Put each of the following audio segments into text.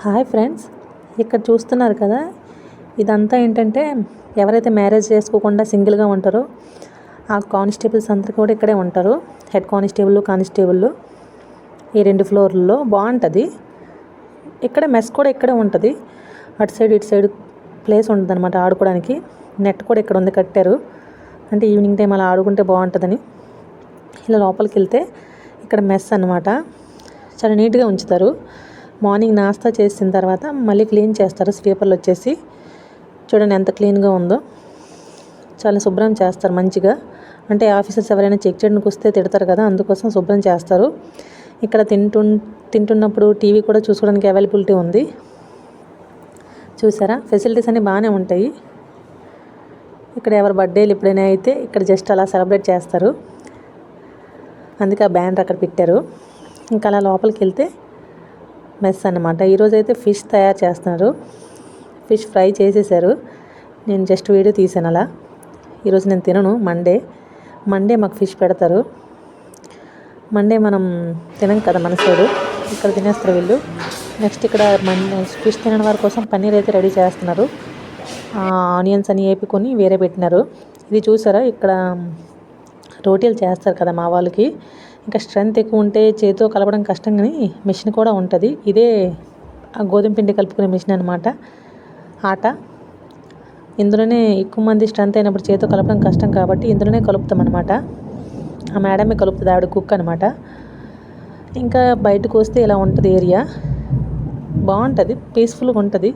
Hi friends ఇక్కడ చూస్తున్నారు కదా ఇదంతా ఏంటంటే ఎవరైతే మ్యారేజ్ చేసుకోకుండా సింగిల్గా ఉంటారో ఆ కానిస్టేబుల్స్ అందరు కూడా ఇక్కడే ఉంటారు హెడ్ కానిస్టేబుల్ కానిస్టేబుల్. ఈ రెండు ఫ్లోర్లలో బాగుంటుంది. ఇక్కడ మెస్ కూడా ఇక్కడే ఉంటుంది. అటు సైడ్ ఇటు సైడ్ ప్లేస్ ఉంటుంది అనమాట ఆడుకోవడానికి. నెట్ కూడా ఇక్కడ ఉంది కట్టారు. అంటే ఈవినింగ్ టైం అలా ఆడుకుంటే బాగుంటుందని. ఇలా లోపలికి వెళ్తే ఇక్కడ మెస్ అనమాట చాలా నీట్గా ఉంచుతారు. మార్నింగ్ నాస్తా చేసిన తర్వాత మళ్ళీ క్లీన్ చేస్తారు. స్వీపర్లు వచ్చేసి చూడండి ఎంత క్లీన్గా ఉందో. చాలా శుభ్రం చేస్తారు మంచిగా. అంటే ఆఫీసర్స్ ఎవరైనా చెక్ చేయడానికి వస్తే తిడతారు కదా అందుకోసం శుభ్రం చేస్తారు. ఇక్కడ తింటు తింటున్నప్పుడు టీవీ కూడా చూసుకోవడానికి అవైలబిలిటీ ఉంది. చూసారా? ఫెసిలిటీస్ అన్నీ బాగానే ఉంటాయి. ఇక్కడ ఎవరి బర్త్డేలు ఎప్పుడైనా అయితే ఇక్కడ జస్ట్ అలా సెలబ్రేట్ చేస్తారు. అందుకే ఆ బ్యానర్ అక్కడ పెట్టారు. ఇంకా అలా లోపలికి వెళ్తే మెస్ అనమాట ఈరోజు అయితే ఫిష్ తయారు చేస్తున్నారు. ఫిష్ ఫ్రై చేసేసారు. నేను జస్ట్ వీడియో తీసాను అలా. ఈరోజు నేను తినను. మండే. మండే మాకు ఫిష్ పెడతారు. మండే మనం తినం కదా మనసోడు. ఇక్కడ తినేస్తారు వీళ్ళు. నెక్స్ట్ ఇక్కడ ఫిష్ తినడం వారి కోసం పన్నీర్ అయితే రెడీ చేస్తున్నారు. ఆనియన్స్ అని వేపుకొని వేరే పెట్టినారు. ఇది చూసారా? ఇక్కడ రోటీలు చేస్తారు కదా మా వాళ్ళకి. ఇంకా స్ట్రెంత్ ఎక్కువ ఉంటే చేతితో కలపడం కష్టం కానీ మిషన్ కూడా ఉంటుంది. ఇదే ఆ గోధుమ పిండి కలుపుకునే మిషన్ అనమాట ఆట. ఇందులోనే ఎక్కువ మంది స్ట్రెంత్ అయినప్పుడు చేతితో కలపడం కష్టం కాబట్టి ఇందులోనే కలుపుతాం అనమాట ఆ మేడమే కలుపుతుంది ఆవిడ కుక్ అనమాట ఇంకా బయటకు వస్తే ఇలా ఉంటుంది ఏరియా. బాగుంటుంది. పీస్ఫుల్గా ఉంటుంది.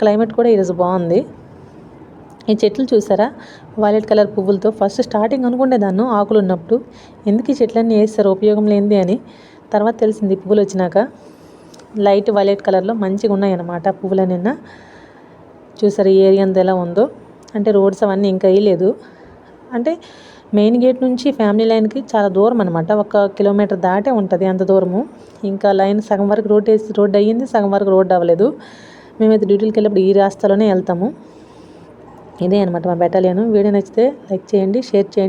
క్లైమేట్ కూడా ఈరోజు బాగుంది. ఈ చెట్లు చూసారా? వైలెట్ కలర్ పువ్వులతో ఫస్ట్ స్టార్టింగ్ అనుకునేదాన్ని ఆకులు ఉన్నప్పుడు. ఎందుకు ఈ చెట్లన్నీ వేస్తారు? ఉపయోగం లేనిది అని. తర్వాత తెలిసింది పువ్వులు వచ్చినాక. లైట్ వైలెట్ కలర్లో మంచిగా ఉన్నాయి అన్నమాట పువ్వుల నిన్న చూసారు ఈ ఏరియా అంతా ఎలా ఉందో? అంటే రోడ్స్ అవన్నీ ఇంకా వేయలేదు. అంటే మెయిన్ గేట్ నుంచి ఫ్యామిలీ లైన్కి చాలా దూరం అనమాట ఒక కిలోమీటర్ దాటే ఉంటుంది అంత దూరము. ఇంకా లైన్ సగం వరకు రోడ్ వేసి రోడ్ అయ్యింది సగం వరకు రోడ్ అవ్వలేదు. మేమైతే డ్యూటీకి వెళ్ళినప్పుడు ఈ రాస్తాలోనే వెళ్తాము. ఇదే అనమాట మా బెటాలియన్ వీడియో నచ్చితే లైక్ చేయండి షేర్ చేయండి.